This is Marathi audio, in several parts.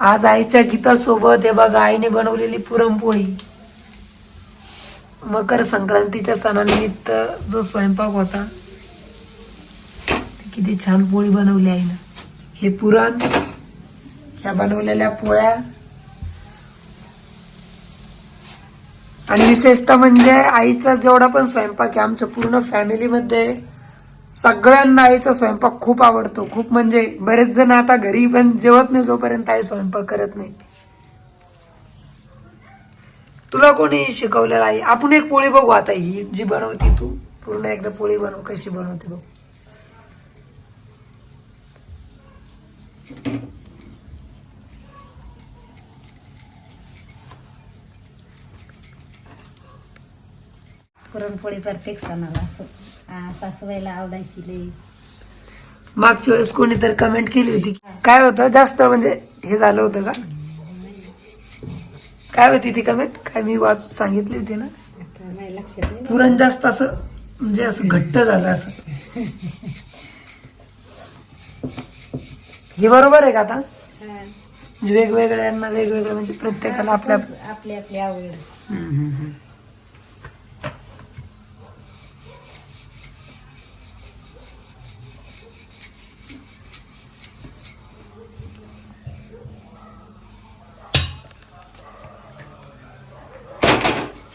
आज आईच्या गीतासोबत हे बघा आईने बनवलेली पुरणपोळी. मकर संक्रांतीच्या सणानिमित्त जो स्वयंपाक होता ते किती छान पोळी बनवली आईनं. हे पुरण ह्या बनवलेल्या पोळ्या. आणि विशेषतः म्हणजे आईचा जेवढा पण स्वयंपाक आहे आमच्या पूर्ण फॅमिलीमध्ये सगळ्यांना आईचा स्वयंपाक खूप आवडतो. खूप म्हणजे बरेच जण आता घरी पण जेवत नाही जोपर्यंत आई स्वयंपाक करत नाही. तुला कोणी शिकवलेलं आहे? आपण एक पोळी बघू आता. ही जी बनवती तू पूर्ण एकदा पोळी बनव कशी बनवते बघ. पुरणपोळी प्रत्येक सणाला असं? आ, सासूबाईला आवडायची लई. मागच्या वेळेस कोणीतरी कमेंट केली होती. काय होतं? जास्त म्हणजे हे झालं होतं का? काय होती ती कमेंट काय मी वाच सांगितली होती ना? आता नाही लक्षात नाही पुरण जास्त असं म्हणजे असं घट्ट झालं असं. हे बरोबर आहे का आता? हा. म्हणजे वेगवेगळ्यांना वेगवेगळं म्हणजे प्रत्येकाला आपल्या आपली आपली आवड.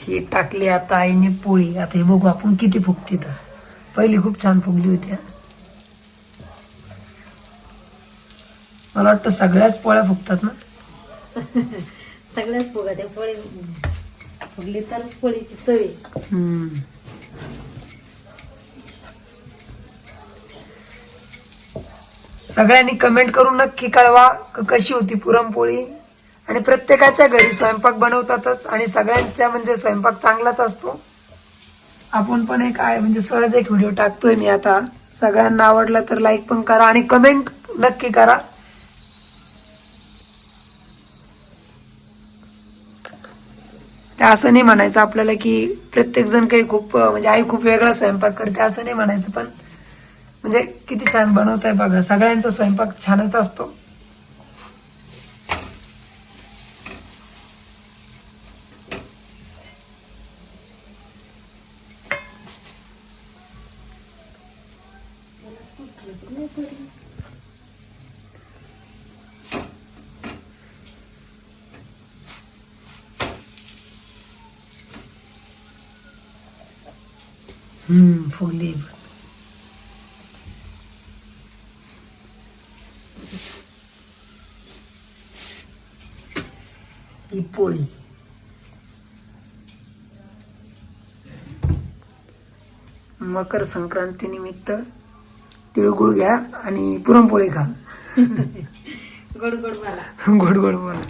ही टाकली आता आईने पोळी. आता हे बघू आपण किती फुगती तर पहिली खूप छान फुगली होती हा. मला वाटतं सगळ्याच पोळ्या फुगतात ना? सगळ्याच फुगा त्या पोळी फुगली तरच पोळीची चवी. सगळ्यांनी कमेंट करून नक्की कळवा कशी होती पुरणपोळी. आणि प्रत्येकाच्या घरी स्वयंपाक बनवतातच. आणि सगळ्यांच्या म्हणजे स्वयंपाक चांगलाच असतो. आपण पण एक आहे म्हणजे सहज एक व्हिडिओ टाकतोय मी आता. सगळ्यांना आवडला तर लाईक पण करा आणि कमेंट नक्की करा. ते असं नाही म्हणायचं आपल्याला की प्रत्येक जण काही खूप म्हणजे आई खूप वेगळा स्वयंपाक करते असं नाही म्हणायचं. पण म्हणजे किती छान बनवत आहे बघा सगळ्यांचा स्वयंपाक छानच असतो. हम्म फुगली ही पोळी मकर संक्रांती निमित्त तिळगुळ घ्या आणि पुरणपोळी खा. गोड गोड मला गोड गोड बोला.